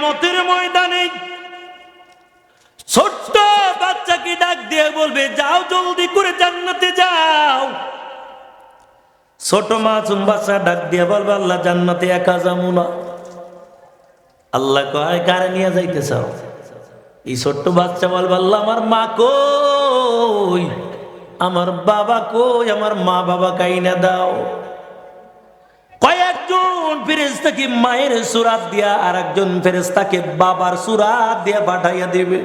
কেয়ামতের ময়দানে ছোট্ট বাচ্চাকে ডাক দিয়ে বলবে, যাও, জলদি করে জান্নাতে যাও। ছোট মাসুম বাচ্চা ডাক দিয়ে বলবে, আল্লাহ, জান্নাতে একা যাব না। আল্লাহ কয়, কারে নিয়ে যাইতে চাও? এই ছোট্ট বাচ্চা বলবে, আল্লাহ, আমার মা কই? আমার বাবা কই? আমার মা বাবা কাইনা দাও। কয়েকজন ফেরেস্তাকে মায়ের সুরাত দিয়া আর একজন ফেরেস্তাকে বাবার সুরাত দিয়া পাঠাইয়া দেবে।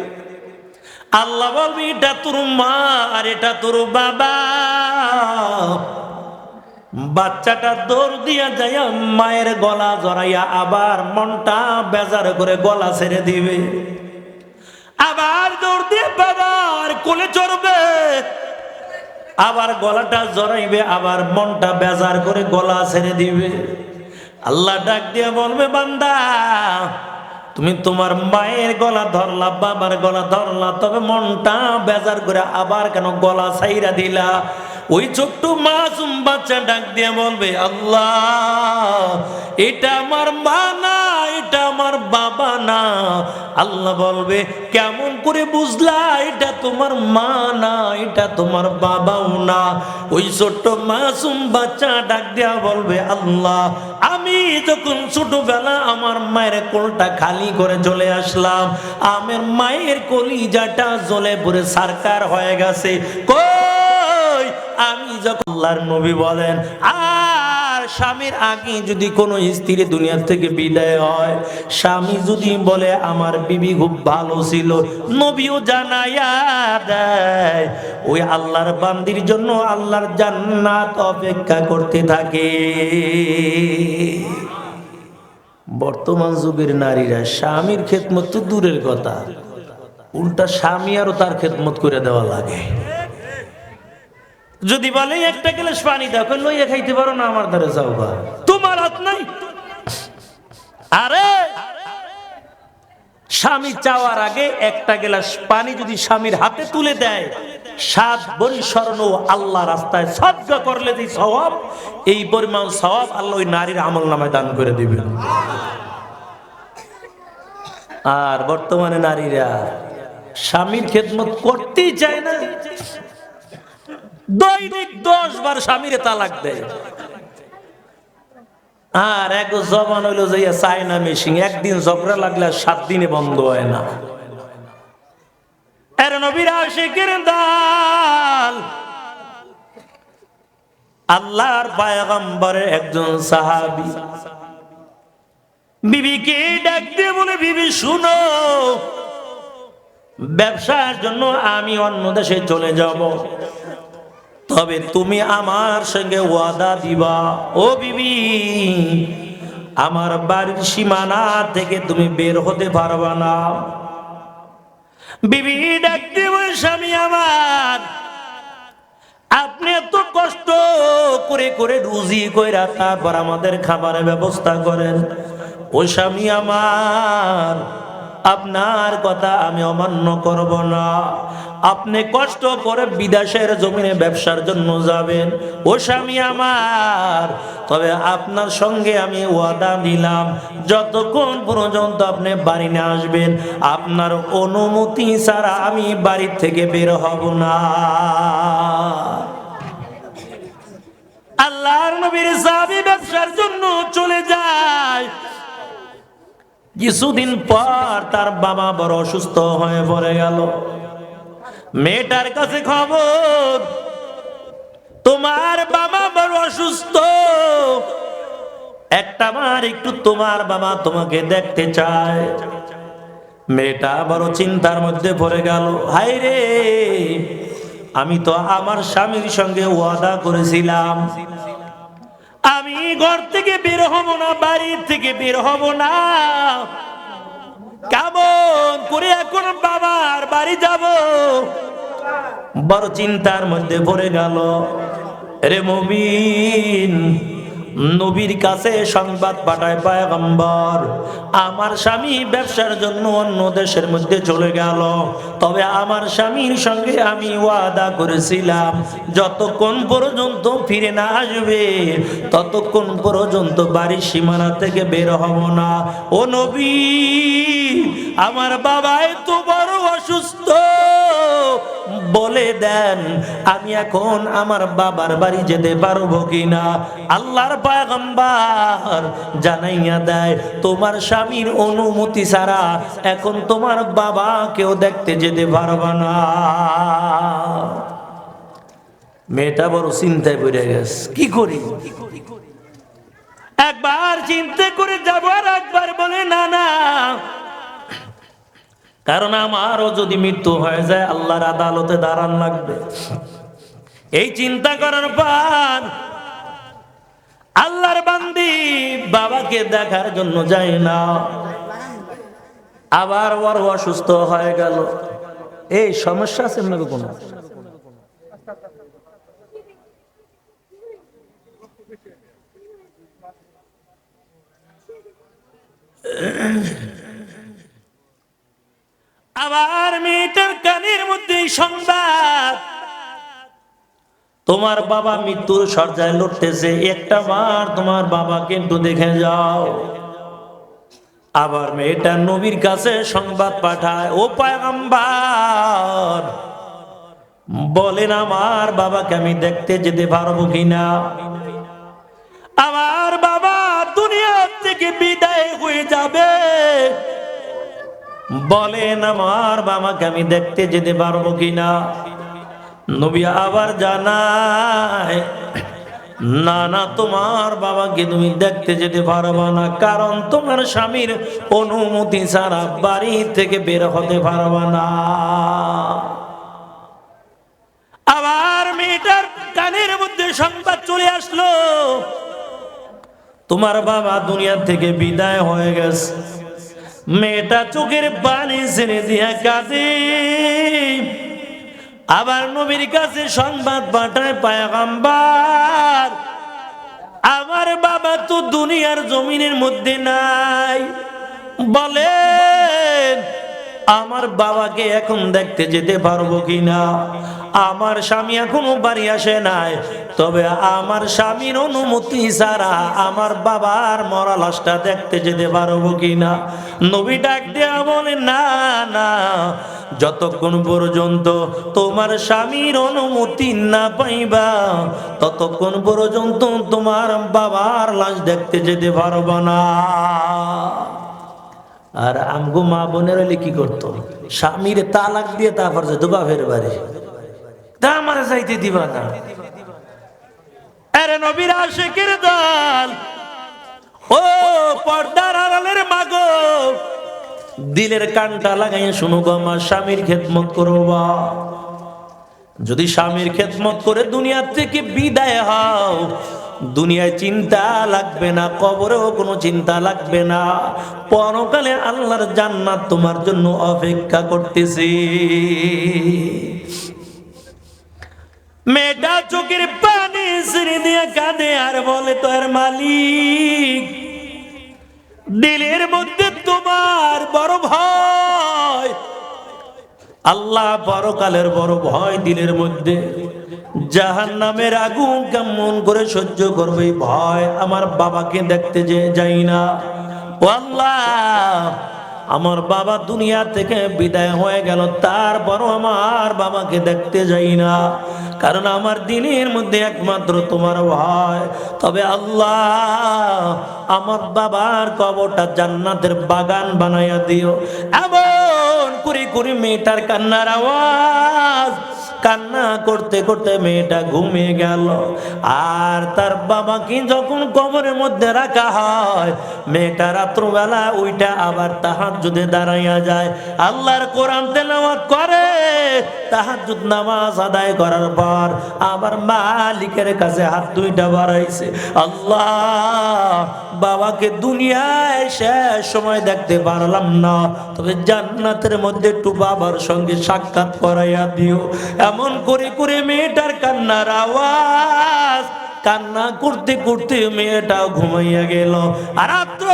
আল্লাহ বলবে, এটা তোর মা আর এটা তোর বাবা। বাচ্চাটা দৌড় দিয়া যাইয়া মায়ের গলা জড়াইয়া আবার মনটা বেজার করে গলা ছেড়ে দিবে। আবার দৌড় দিয়ে বাবার কোলে চড়বে। আবার গলাটা জড়াইবে, আবার মনটা বেজার করে গলা ছেড়ে দিবে। আল্লাহ ডাক দিয়ে বলবে, বান্দা, তুমি তোমার মায়ের গলা ধরলা, বাবার গলা ধরলা, তবে মনটা বেজার করে আবার কেন গলা ছাইরা দিলা? ওই ছোট্ট মাসুম বাচ্চা ডাক দিয়ে বলবে, আল্লাহ, এটা আমার মা না, এটা আমার বাবা না। আল্লাহ বলবে, কেমন করে বুঝলা, এটা তোমার মা না, এটা তোমার বাবাও না। ওই ছোট্ট মাসুম বাচ্চা ডাক দিয়া বলবে, আল্লাহ, আমি যখন ছোটবেলা আমার মায়ের কোলটা খালি করে চলে আসলাম, আমার মায়ের কলিজাটা জ্বলে পড়ে সারকার হয়ে গেছে। কই আমি যখন আল্লাহর নবী বলেন, আর স্বামীর আগে যদি কোনো স্ত্রী দুনিয়া থেকে বিদায় হয়, স্বামী যদি বলে, আমার বিবি খুব ভালো ছিল, নবীও জানাইয়া দেয়। ওই আল্লাহর বান্দির জন্য আল্লাহর জান্নাত অপেক্ষা করতে থাকে। বর্তমান যুগের নারীরা স্বামীর খেদমত তো দূরের কথা। উল্টা স্বামী আরও তার খেদমত করে দেওয়া লাগে। যদি বলে একটা গ্লাস পানি কই লইয়া খাইতে পারো না, আমার ধারে যাও বা। তোমার হাত নাই? আরে! স্বামী চাওয়ার আগে একটা গ্লাস পানি যদি স্বামীর হাতে তুলে দেয়, সাত বড়ি স্বর্ণ আল্লাহ রাস্তায় সজ্জা করলে যে স্বভাব এই পরিমাণ স্বভাব আল্লাহ ওই নারীর আমল নামায় দান করে দিবেন। আর বর্তমানে নারীরা স্বামীর খেদমত করতেই চায় না। দৈনিক দশ বার স্বামীরে তালাক দেয়। আর এক জবান হইল যে চায়না মেশিন, একদিন ঝগড়া লাগলে সাত দিনে বন্ধ হয় না। ব্যবসার জন্য আমি অন্য দেশে চলে যাব। তবে তুমি আমার সঙ্গে ওয়াদা দিবা। ও বিবি, আমার বাড়ির সীমানা থেকে তুমি বের হতে পারবা না। বিবি ডাকতে স্বামী আমার, আপনি এত কষ্ট করে করে রুজি কইরা তারপর আমাদের খাবারের ব্যবস্থা করেন। ও স্বামী আমার আপনার কথা আমি অমান্য করব না। আপনি কষ্ট করে বিদেশের জমিনে ব্যবসার জন্য যাবেন। ও স্বামী আমার, তবে আপনার সঙ্গে আমি ওয়াদা দিলাম। যতক্ষণ পর্যন্ত আপনি বাড়ি না আসবেন, আপনার অনুমতি ছাড়া আমি বাড়ি থেকে বের হব না। আল্লাহর নবীর সাহাবী ব্যবসার জন্য চলে যায়। কিছুদিন পর তার বাবা বড় অসুস্থ হয়ে পড়ে গেল। মেয়েটার কাছে খবর, তোমার বাবা বড় অসুস্থ। একটা বার একটু তোমার বাবা তোমাকে দেখতে চায়। মেয়েটা বড় চিন্তার মধ্যে পড়ে গেল। হাই রে, আমি তো আমার স্বামীর সঙ্গে ওয়াদা করেছিলাম। আমি ঘর থেকে বের হব না, বাড়ি থেকে বের হব না। কেমন করে এখন বাবার বাড়ি যাব? বড় চিন্তার মধ্যে পড়ে গেল। রে মমিন নবীর কাছে সংবাদ পাঠায় পায়গম্বর। আমার স্বামী ব্যবসার জন্য অন্য দেশের মধ্যে চলে গেল। তবে আমার স্বামীর সঙ্গে আমি ওয়াদা করেছিলাম, যতক্ষণ পর্যন্ত ফিরে না আসবে, ততক্ষণ পর্যন্ত বাড়ির সীমানা থেকে বের হব না। ও নবী, আমার বাবা এত বড় অসুস্থ। বলে দেন, আমি এখন আমার বাবার বাড়ি যেতে পারব কিনা? আল্লাহর পায়গম্বার জানাইয়া দেয়, তোমার স্বামীর অনুমতি ছাড়া এখন তোমার বাবাকেও দেখতে যেতে পারবে না। মেয়েটা বড় চিন্তায় পড়ে গেছে, কি করি? একবার চিন্তা করে যাব আর একবার বলে, না না কারণ আমারও যদি মৃত্যু হয়ে যায়, আল্লাহর আদালতে দাঁড়ান লাগবে। এই চিন্তা করার পর আল্লাহর বান্দি বাবাকে দেখার জন্য যায় না। আবার বড় অসুস্থ হয়ে গেল। এই সমস্যা আছে আপনাকে কোনো? আবার মেয়েটার কানের মধ্যে সংবাদ। তোমার বাবা মৃত্যুর সজ্জায় লড়তেছে, একটা বার তোমার বাবা কিন্তু দেখে যাও। আবার মেয়েটা নবীর কাছে সংবাদ পাঠায়, ও পায়গাম্বার, বলেন আমার বাবাকে আমি দেখতে যেতে পারব কিনা? আমার বাবা দুনিয়া থেকে বিদায় হয়ে যাবে। বলেন আমার বাবাকে আমি দেখতে যেতে পারব কিনা? নবী আবার জানায় না না তোমার বাবাকে তুমি দেখতে যেতে পারবা না, কারণ তোমার স্বামীর অনুমতি ছাড়া বাড়ি থেকে বের হতে পারবা না। আবার মেয়েটার কানের মধ্যে সংবাদ চলে আসলো, তোমার বাবা দুনিয়া থেকে বিদায় হয়ে গেছে। মেয়েটা চোখের পানি ছেড়ে দিয়া কাঁদে। আবার নবীর কাছে সংবাদ পাঠায়, পায়গাম্বার, আমার বাবা তো দুনিয়ার জমিনের মধ্যে নাই। বলেন আমার বাবাকে এখন দেখতে যেতে পারব কিনা? আমার স্বামী এখনও বাড়ি আসে নাই। তবে আমার স্বামীর অনুমতি ছাড়া আমার বাবার মরা লাশটা দেখতে যেতে পারব কিনা? নবী ডাক দেয়া বলে, না না, যতক্ষণ পর্যন্ত তোমার স্বামীর অনুমতি না পাইবা, ততক্ষণ পর্যন্ত তোমার বাবার লাশ দেখতে যেতে পারব না। আর আমগো মা বোনের হলে কি করতো? স্বামীর তালাক দিয়ে তারপর যেত বাপের বাড়ি। তা আমার যাইতে দিবা না। আরে নবীর আশেকের দল, ও পর্দার আড়ালের মাগো, দিলের কানটা লাগাই শুনো গো আমার স্বামীর খেদমত করবা যদি স্বামীর খেদমত করে দুনিয়া থেকে বিদায় হও দুনিয়ায় চিন্তা লাগবে না, কবরেও কোনো চিন্তা লাগবে না। পরকালে আল্লাহর জান্নাত তোমার জন্য অপেক্ষা করতেছি। মেয়েটা চোখের পানি ছেড়ে দিয়ে কাঁদে আর বলে তো তোর মালিক, দিলের মধ্যে তোমার বড় ভয় আল্লাহ পরকালের বড় ভয় দিলের মধ্যে জাহান নামের আগুন কেমন করে সহ্য করবে ভয় আমার বাবাকে দেখতে যে যাই না। ও আল্লাহ, আমার বাবা দুনিয়া থেকে বিদায় হয়ে গেল, তারপরও আমার বাবাকে দেখতে যাই না। কারণ আমার দিনের মধ্যে একমাত্র তোমার ভয়। তবে আল্লাহ, আমার বাবার কবরটা জান্নাতের বাগান বানাইয়া দিও। এমন করে মেয়েটার কান্নার আওয়াজ। কান্না করতে করতে মেয়েটা ঘুমিয়ে গেল। আর তার বাবাকে যখন কবরের মধ্যে রাখা হয়, মেয়েটা রাত্রবেলা ওইটা আবার তাহার যদি দাঁড়াইয়া যায়। আল্লাহর কোরআন তেলাওয়াত করে, তাহাজ্জুদ নামাজ আদায় করার পর আবার মালিকের কাছে হাত দুইটা বাড়াইছে। আল্লাহ, বাবাকে দুনিয়ায় শেষ সময় দেখতে পারলাম না, তবে জান্নাতের মধ্যে একটু বাবার সঙ্গে সাক্ষাৎ করাইয়া দিও। এমন করে করে মেয়েটার কান্নার আওয়াজ, কান্না করতে করতে মেয়েটা ঘুমাইয়া গেল। আর রাত্র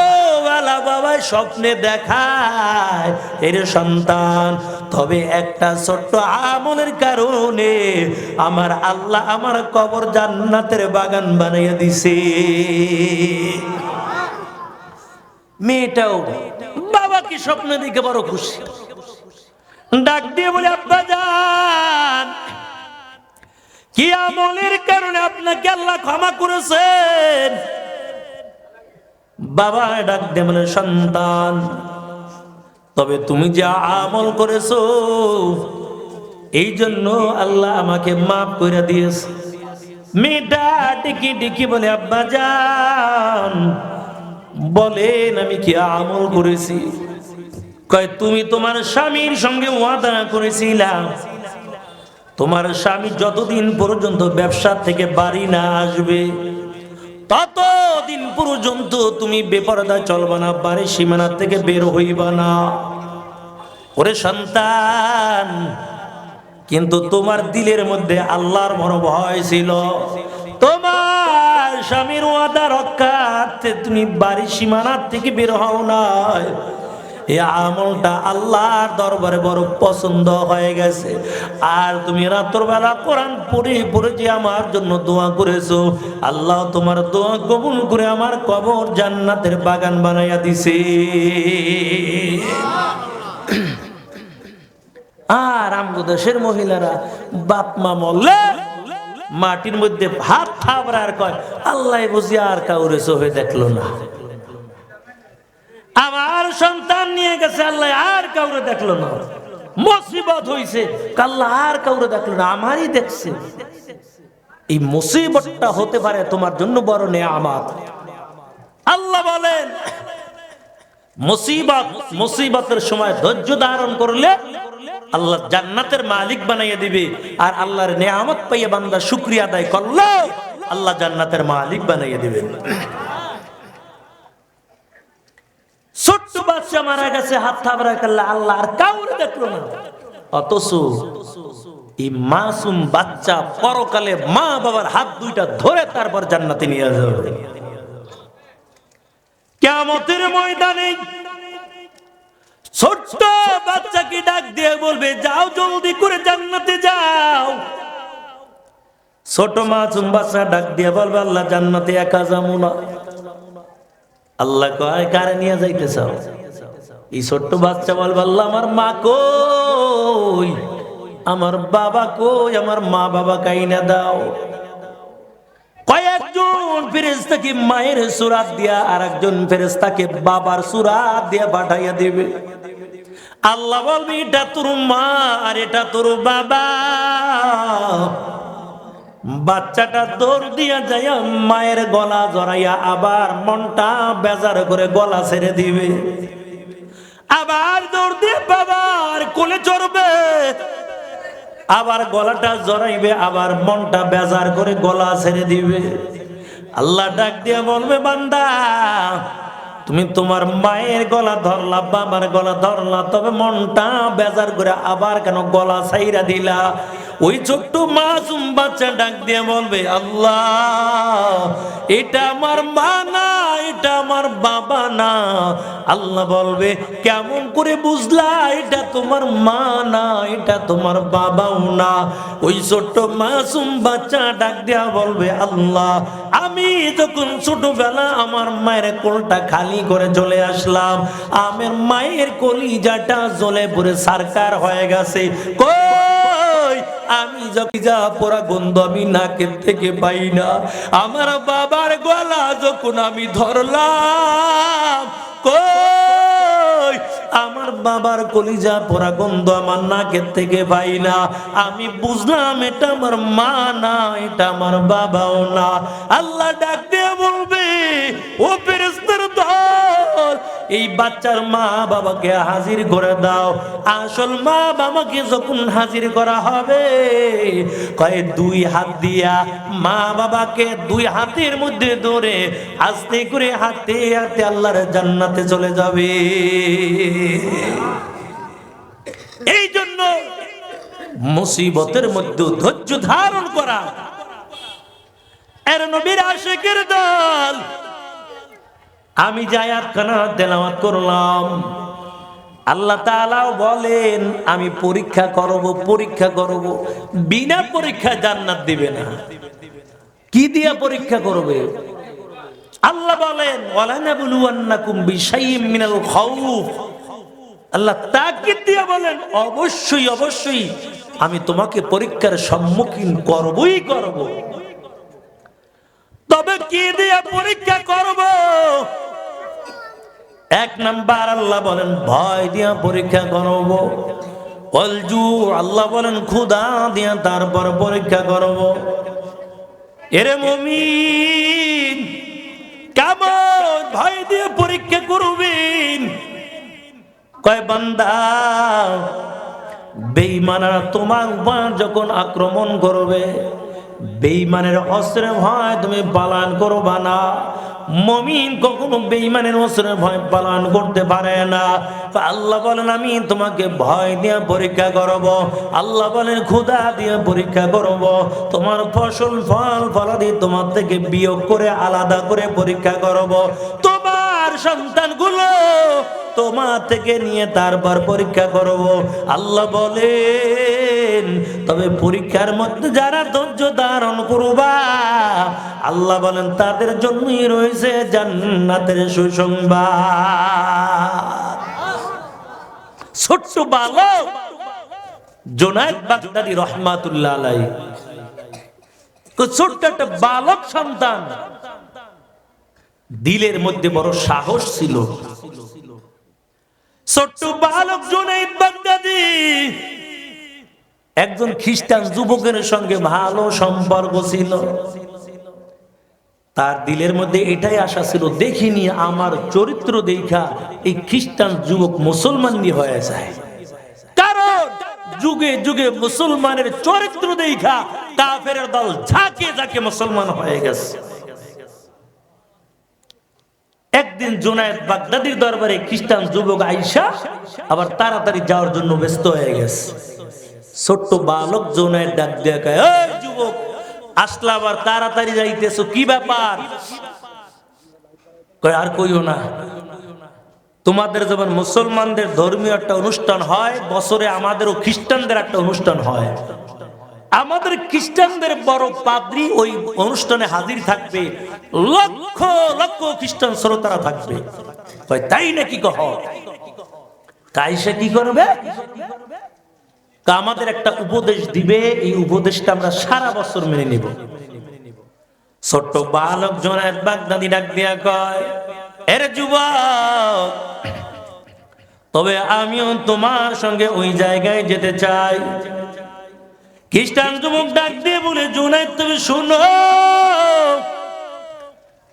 বেলা বাবা স্বপ্নে দেখায়, এর সন্তান। তবে একটা ছোট্ট আমলের কারণে আমার আল্লাহ আমার কবর জান্নাতের বাগান বানাইয়া দিছে। মেয়েটাও, বাবা কি স্বপ্নে দেখে বড় খুশি? ডাক দিয়ে বলে, আব্বা যান কি আমলের কারণে আপনাকে আল্লাহ ক্ষমা করেছেন। বাবা ডাক দিয়ে বলে, সন্তান, তবে তুমি যা আমল করেছ এই জন্য আল্লাহ আমাকে মাফ করে দিয়েছে। মেয়েটা টিকি টিকি বলে, আব্বা যান বলেন আমি কি আমল করেছি? কয়, তুমি তোমার স্বামীর সঙ্গে ওয়াদা করেছিলাম তোমার স্বামী যতদিন পর্যন্ত ব্যবসা থেকে বাড়ি না আসবে, ততদিন পর্যন্ত তুমি বেপরদা চলবা না, বাড়ির সীমানা থেকে বের হইবা না। ওরে সন্তান, কিন্তু তোমার দিলের মধ্যে আল্লাহর মনো ভয় ছিল। তোমার স্বামীর ওয়াদা রক্ষার্থে তুমি বাড়ির সীমানার থেকে বের হও নাই। এই আমলটা আল্লাহর দরবারে বড় পছন্দ হয়ে গেছে। আর তুমি রাত্র বেলা কোরআন পড়ে পড়ে যে আমার জন্য দোয়া করেছ, আল্লাহ তোমার দোয়া কবুল করে আমার কবর জান্নাতের বাগান বানাইয়া দিছে। আর আমগো দেশের মহিলারা বাপ মা মরলে মাটির মধ্যে ভাত থাবড়ার কয়, আল্লাহ বুঝি আর কাউরে চোখে দেখল না। আমার সন্তান নিয়ে গেছে, আল্লাহ আর কাউরে দেখল না। মুসিবত হইছে, আল্লাহ আর কাউরে দেখল না, আমারই দেখছে। এই মুসিবতটা হতে পারে তোমার জন্য বড় নেয়ামাত। আল্লাহ বলেন, মুসিবত, মুসিবতের সময় ধৈর্য ধারণ করলে আল্লাহ জান্নাতের মালিক বানাইয়া দিবে, আর আল্লাহর নেয়ামত পাইয়া বান্দা শুক্রিয়া আদায় করলে আল্লাহ জান্নাতের মালিক বানাইয়া দিবেন ছোট্ট বাচ্চা মারা গেছে, হাত থাবরা করলে আল্লাহ আর কাউরে দেখল না। অথচ এই মাসুম বাচ্চা পরকালে মা বাবার হাত দুইটা ধরে তারপর জান্নাতে নিয়ে যাবে কেমতের ময়দানে ছোট্ট বাচ্চাকে ডাক দিয়ে বলবে, যাও জলদি করে জান্নাতে যাও। ছোট মাসুম বাচ্চা ডাক দিয়ে বলবে, আল্লাহ জান্নাতে একা যাব না। আল্লাহ কয়, কারে নিয়ে যাইতে চাও? এই ছোট্ট বাচ্চা বলবে, আল্লাহ, আমার মা কই? আমার বাবা কই? আমার মা বাবা কাইনা দাও। কয়েকজন ফেরেস্তাকে মায়ের সুরাত দিয়া আর একজন ফেরেস্তাকে বাবার সুরাত দিয়া পাঠাইয়া দেবে। আল্লাহ বলবে, এটা তোর মা আর এটা তোর বাবা। বাচ্চাটা দৌড় দিয়া যাইয়া মায়ের গলা জড়াইয়া আবার মনটা বেজার করে গলা ছেড়ে দিবে। আবার দৌড় দিয়ে বাবার কোলে চড়বে। আবার গলাটা জড়াইবে, আবার মনটা বেজার করে গলা ছেড়ে দিবে। আল্লাহ ডাক দিয়ে বলবে, বান্দা, তুমি তোমার মায়ের গলা ধরলা, বাবার গলা ধরলা, তবে মনটা বেজার করে আবার কেন গলা ছাইরা দিলা? ওই ছোট্ট মাসুম বাচ্চা ডাক দিয়ে বলবে, আল্লাহ, এটা আমার মা না, এটা আমার বাবা না। আল্লাহ বলবে, কেমন করে বুঝলা, এটা তোমার মা না, এটা তোমার বাবাও না। ওই ছোট্ট মাসুম বাচ্চা ডাক দেয়া বলবে, আল্লাহ, আমি যখন ছোটবেলা আমার মায়ের কোলটা খালি করে চলে আসলাম, আমার মায়ের কলিজাটা জ্বলে পড়ে সারকার হয়ে গেছে। কই আমি যা গন্ধ আমি নাকের থেকে পাই না। আমার বাবার গলা যখন আমি ধরলাম আমার বাবার কলিজা পরা গন্ধ আমার নাকের থেকে পাই না। আমি বুঝলাম এটা আমার মা না, এটা আমার বাবাও না। আল্লাহ ডাক দিয়ে বলবে, ও ফেরেস্তার এই বাচ্চার মা বাবাকে হাজির করে দাও। আসল মা বাবাকে যখন হাজির করা হবে, কয়ে দুই হাত দিয়া মা বাবাকে দুই হাতের মধ্যে ধরে আস্তে করে হাতে হাতে আল্লাহর জান্নাতে চলে যাবে। এই জন্য মুসিবতের মধ্যে ধৈর্য ধারণ করা। এর নবীর আশেকের দল আমি জায়াত খানা তেলাওয়াত করলাম, আল্লাহ তাআলাও বলেন, আমি পরীক্ষা করব পরীক্ষা করব। বিনা পরীক্ষা জান্নাত দিবে না। কি দিয়া পরীক্ষা করবে? আল্লাহ বলেন আল্লাহ তাকে দিয়ে বলেন, অবশ্যই অবশ্যই, আমি তোমাকে পরীক্ষার সম্মুখীন করবই করব। তবে কি দিয়ে পরীক্ষা করব? এক নাম্বার আল্লাহ বলেন, ভয় দিয়া পরীক্ষা করব। অলজু, আল্লাহ বলেন ক্ষুদা দিয়া তারপর পরীক্ষা করব। এরে মমিন, কেমন ভয় দিয়ে পরীক্ষা করবেন কয়, বান্দা, বেঈমানারা তোমার উপর যখন আক্রমণ করবে বেইমানের অস্ত্রে ভয় তুমি পালন করবা না। মমিন কখনো বেঈমানের অসুরের ভয় পালন করতে পারে না। আল্লাহ বলেন, আমি তোমাকে ভয় দিয়ে পরীক্ষা করব। আল্লাহ বলেন, ক্ষুধা দিয়ে পরীক্ষা করব। তোমার ফসল, ফল, ফলাদি তোমার থেকে বিয়োগ করে আলাদা করে পরীক্ষা করব। তোমার সন্তানগুলো তোমার থেকে নিয়ে তারপর পরীক্ষা করব। আল্লাহ বলেন, তবে পরীক্ষার মধ্যে যারা ধৈর্য ধারণ করবা, আল্লাহ বলেন তাদের জন্যই রয়েছে জান্নাতের সুসংবাদ। ছোট্ট বালক জোনায়েদ বাগদাদি রহমাতুল্লাহ আলাই ছোট্ট একটা বালক সন্তান দিলের মধ্যে বড় সাহস ছিল। ছোট্ট বালক জোনাইদ একজন খ্রিস্টান যুবকের সঙ্গে ভালো সম্পর্ক ছিল। তার দিলের মধ্যে এটাই আশা ছিল দেখিনি আমার চরিত্র দেখা এই খ্রিস্টান যুবক মুসলমান দিয়ে হয়ে যায়। কারণ যুগে যুগে মুসলমানের চরিত্র দেখা কাফের দল ঝাঁকে ঝাঁকে মুসলমান হয়ে গেছে। একদিন জোনায়েদ বাগদাদির দরবারে খ্রিস্টান যুবক আইসা আবার তাড়াতাড়ি যাওয়ার জন্য ব্যস্ত হয়ে গেছে। ছোট্ট বালক জোনায়েদ ডাক দিয়ে কয়, "এই যুবক, আসলা আবার তাড়াতাড়ি যাইতেছো, কি ব্যাপার? আর কইও না, তোমাদের যেমন মুসলমানদের ধর্মীয় একটা অনুষ্ঠান হয়, বছরে আমাদেরও খ্রিস্টানদের একটা অনুষ্ঠান হয়। আমাদের খ্রিস্টানদের বড় পাদ্রি ওই অনুষ্ঠানে হাজির থাকবে। লক্ষ লক্ষ খ্রিস্টান শ্রোতারা থাকবে। তাই নাকি কহ? তাই সে কি করবে? আমাদের একটা উপদেশ দিবে। এই উপদেশটা আমরা সারা বছর মেনে নিব। ছোট্ট বালক জনের বাগদাদি ডাক দিয়া কয়, এর যুবক, তবে আমিও তোমার সঙ্গে ওই জায়গায় যেতে চাই। খ্রিস্টান যুবক ডাক দিয়ে বলে জুনাই তুমি শুনো।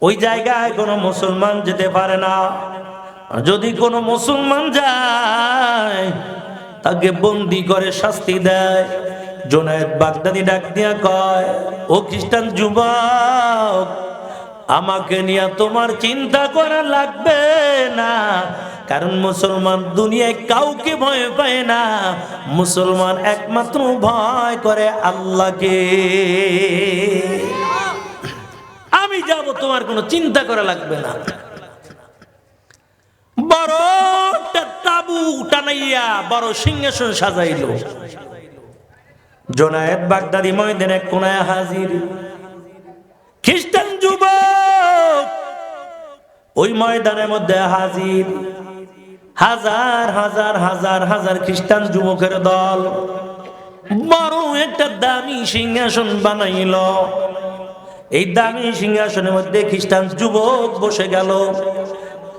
ওই জায়গায় কোনো মুসলমান যেতে পারে না। যদি কোনো মুসলমান যায়, তাকে বন্দি করে শাস্তি দেয়। জোনায়েদ বাগদাদি ডাক দিয়া কয়, ও খ্রিস্টান যুবক, আমাকে নিয়ে তোমার চিন্তা করা লাগবে না। কারণ মুসলমান দুনিয়ায় কাউকে ভয় পায় না। মুসলমান একমাত্র ভয় করে আল্লাহকে। আমি যাব, তোমার কোনো চিন্তা করা লাগবে না। বড় তাবু টানাইয়া বড় সিংহাসন সাজাইল। জোনায়েদ বাগদাদি ময়দানে কোনায় হাজির। খ্রিস্টান যুবক ওই ময়দানের মধ্যে হাজির। হাজার হাজার হাজার হাজার খ্রিস্টান যুবকের দল বড় একটা দামি সিংহাসন বানাইল। এই দামি সিংহাসনের মধ্যে খ্রিস্টান যুবক বসে গেল।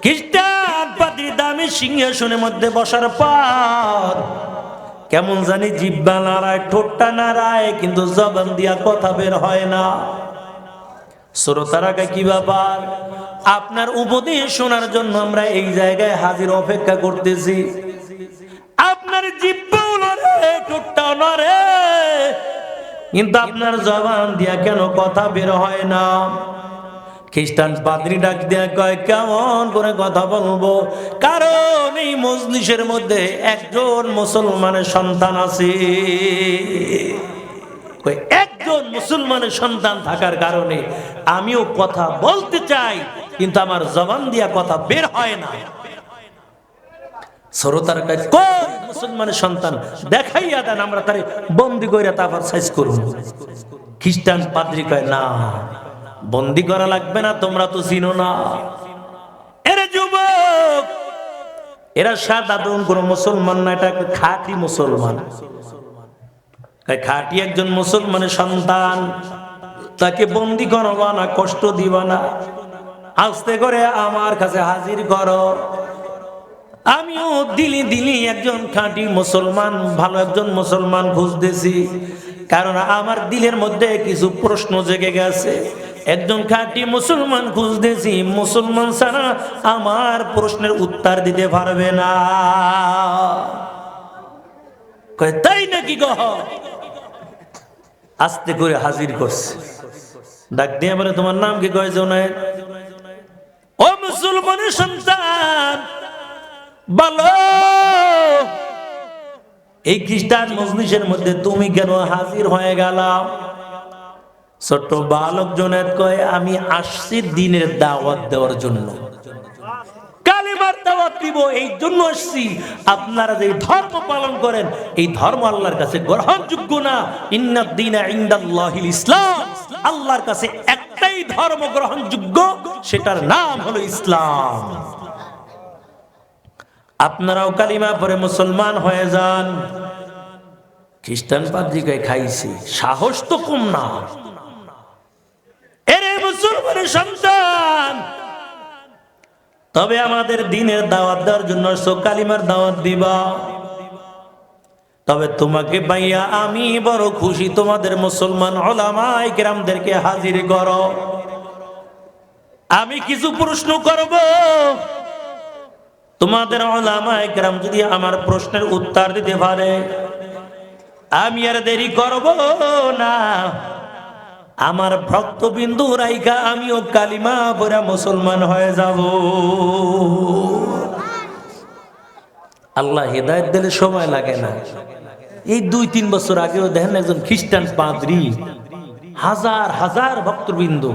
খ্রিস্টান পাতি দামি সিংহাসনের মধ্যে বসার পর কেমন জানি জিব্বা নাড়ায়, ঠোঁটটা নাড়ায়, কিন্তু জবান দিয়া কথা বের হয় না। শ্রোতারা কি ব্যাপার? আপনার উপদেশ শোনার জন্য আমরা এই জায়গায় হাজির অপেক্ষা করতেছি। আপনার জিব্বাও কিন্তু আপনার জবান দিয়া কেন কথা বের হয় না? খ্রিস্টান পাদ্রি ডাক দিয়া কয়, কেমন করে কথা বলব? কারণ এই মজলিসের মধ্যে একজন মুসলমানের সন্তান আছে। একজন মুসলমানের সন্তান থাকার কারণে আমিও কথা বলতে চাই। কিন্তু আমার জবান দিয়া কথা বের হয় না। শ্রোতার কাছে কোন মুসলমানের সন্তান? দেখাইয়া দেন, আমরা তারে বন্দি কইরা তারপর সাইজ করুন খ্রিস্টান পাদ্রি কয়, না, বন্দি করা লাগবে না, তোমরা তো চিনো না। এরে যুবক, এরা সাধারণ কোন মুসলমান না, এটা খাঁটি মুসলমান। খাঁটি একজন মুসলমানের সন্তান, তাকে বন্দি করবা না, কষ্ট দিবা না। আস্তে করে আমার কাছে হাজির করো। আমিও দিলি দিলি একজন খাঁটি মুসলমান, ভালো একজন মুসলমান খুঁজতেছি। কারণ আমার দিলের মধ্যে কিছু প্রশ্ন জেগে গেছে। একজন খাঁটি মুসলমান খুঁজতেছি, মুসলমান ছাড়া আমার প্রশ্নের উত্তর দিতে পারবে না। তাই নাকি গহ আস্তে করে হাজির করছে। ডাক দিয়ে বলে, তোমার নাম কি? কয় জনের ও মুসলমানের সন্তান। বলো। এই খ্রিস্টান মজলিসের মধ্যে তুমি কেন হাজির হয়ে গেলাম ছোট্ট বালক জনের কয়, আমি আসছি দিনের দাওয়াত দেওয়ার জন্য। কালিমার দাওয়াত দিব এই জন্য আসছি। আপনারা যে ধর্ম পালন করেন, এই ধর্ম আল্লাহর কাছে গ্রহণযোগ্য না। ইন্নাদ্দিনা ইনদাল্লাহিল ইসলাম। আল্লাহর কাছে একটাই ধর্ম গ্রহণযোগ্য, সেটার নাম হলো ইসলাম। আপনারাও কালিমা পরে মুসলমান হয়ে যান। খ্রিস্টান পাদ্রিকায় খাইছে, সাহস তো কম না। এরে মুসলমানের সন্তান! তবে আমাদের দিনের দাওয়াত দেওয়ার জন্য আসছো কালিমার দাওয়াত দিবা। তবে তোমাকে পাইয়া আমি বড় খুশি তোমাদের মুসলমান ওলামাই গ্রামদেরকে হাজির করো। আমি কিছু প্রশ্ন করব। তোমাদের ওলামাই গ্রাম যদি আমার প্রশ্নের উত্তর দিতে পারে, আমি আর দেরি করব না। আমার ভক্তবিন্দু রাইকা আমিও কালিমা পড়া মুসলমান হয়ে যাব। আল্লাহ হেদায়ত দিলে সময় লাগে না। এই দুই, তিন বছর আগেও দেখেন একজন খ্রিস্টান পাদ্রি, হাজার হাজার ভক্তবিন্দু।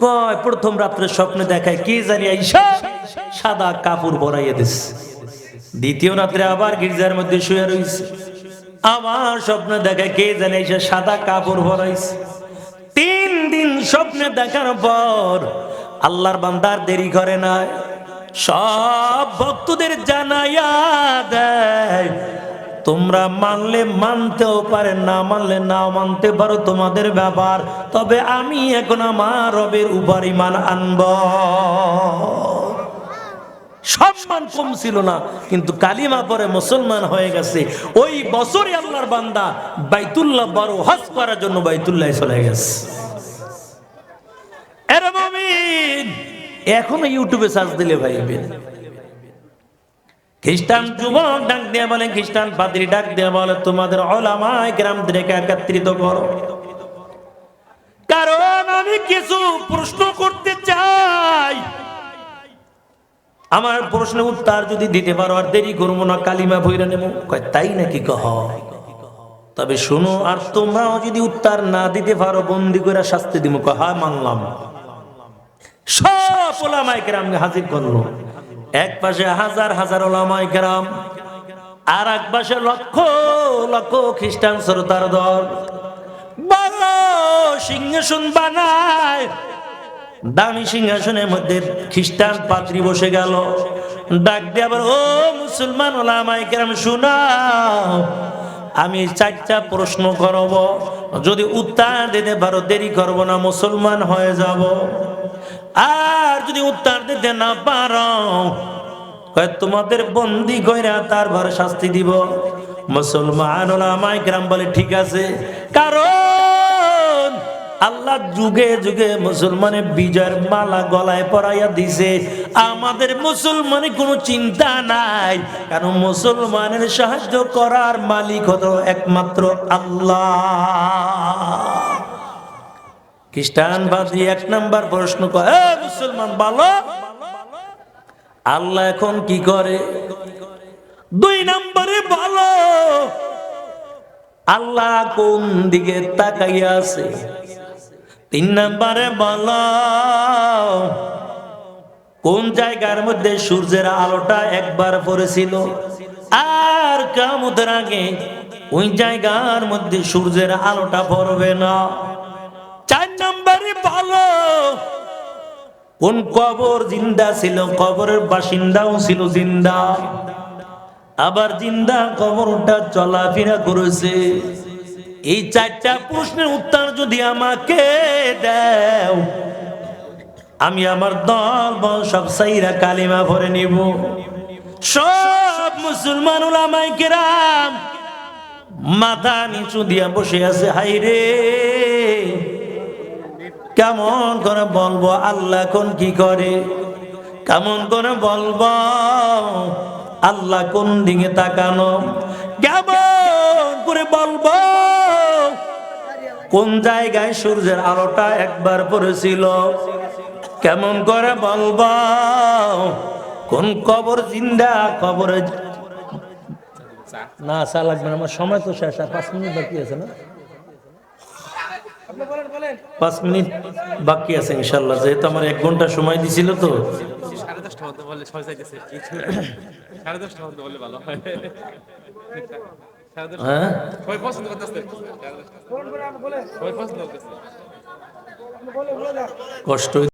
কয়, প্রথম রাত্রে স্বপ্নে দেখায়, কে জানি আইসা সাদা কাপড় ভরাইয়া দিস দ্বিতীয় রাত্রে আবার গির্জার মধ্যে শুয়ে রয়েছে আবার স্বপ্নে দেখায়, কে জানি আইসা সাদা কাপড় পরাইছে। তিন দিন স্বপ্নে দেখার পর আল্লাহর বান্দার দেরি করে না সব ভক্তদের জানাইয়া দেয় তোমরা মানলে মানতেও পারে, না মানলে না মানতে পারো তোমাদের ব্যাপার। তবে আমি এখন আমার রবের উপর ইমান আনব। সম্মান কম ছিল না, কিন্তু কালিমা পরে মুসলমান হয়ে গেছে। ওই বছরে আল্লাহর বান্দা বাইতুল্লাহ বারো হজ করার জন্য বাইতুল্লাহ চলে গেছে। মুমিন, এখনও ইউটিউবে সার্চ দিলে ভাইবেন খ্রিস্টান যুবক ডাক দিয়ে বলে, খ্রিস্টান পাদ্রী ডাক দিয়ে বলে, তোমাদের ওলামায় গ্রামদেরকে একত্রিত করো। কারণ আমি কিছু প্রশ্ন করতে চাই। আমার প্রশ্নের উত্তর যদি দিতে পারো, আর দেরি করব না, কালিমা ভৈরা নেব। তাই নাকি কহ? তবে শোনো, আর তোমরাও যদি উত্তর না দিতে পারো, বন্দি করে শাস্তি দিব কহা মানলাম। সব ওলামায় গ্রামকে হাজির করল। এক পাশে হাজার হাজার ওলামায় গ্রাম আর এক পাশে লক্ষ লক্ষ খ্রিস্টান শ্রোতার দল। সিংহাসন বানায়। দামি সিংহাসনের মধ্যে খ্রিস্টান পাত্রী বসে গেল। ডাক দিয়ে আবার, ও মুসলমান ওলামাই কেরাম, শোনাও। আমি চারটা প্রশ্ন করব। যদি উত্তর দিতে পারো, দেরি করব না, মুসলমান হয়ে যাব। আর যদি উত্তর দিতে না পারো তোমাদের বন্দি কইরা তারপর শাস্তি দিব। মুসলমান বলে, ঠিক আছে। কারণ আল্লাহ যুগে যুগে মুসলমানের বিজয়ের মালা গলায় পরাইয়া দিছে। আমাদের মুসলমানে কোনো চিন্তা নাই, কারণ মুসলমানের সাহায্য করার মালিক হতো একমাত্র আল্লাহ। খ্রিস্টান বাদী এক নাম্বার প্রশ্ন করে মুসলমান বলো আল্লাহ এখন কি করে? দুই নম্বরে বলো আল্লাহ কোন দিকে তাকাইয়া আছে? তিন নম্বরে বল কোন জায়গার মধ্যে সূর্যের আলোটা একবার পড়েছিল? আর কামতের আগে ওই জায়গার মধ্যে সূর্যের আলোটা পড়বে না। নম্বরে বলো কোন কবর জিন্দা ছিল? কবরের বাসিন্দাও ছিল জিন্দা। আবার জিন্দা কবরটা চলাফেরা করেছে। এই চারটা প্রশ্নের উত্তর যদি আমাকে দাও, আমি আমার দল বল সব সাইরা কালিমা ভরে নিব। সব মুসলমান ওলামাই কেরাম মাথা নিচু দিয়া বসে আছে হাইরে কেমন করে বলব? আল্লাহ কোন কি করে? কেমন করে বলব? আল্লাহ কোন দিকে তাকানো? কেমন করে বলব? কোন জায়গায় সূর্যের আলোটা একবার পড়েছিল? কেমন করে বলব? কোন কবর জিন্দা? কবরে না, চা লাগবে না, আমার সময় তো শেষ, আর পাঁচ মিনিট বাকি আছে না? পাঁচ মিনিট বাকি আছে ইনশাল্লাহ যেহেতু আমার এক ঘণ্টা সময় দিছিল তো। হয়। হ্যাঁ? কষ্ট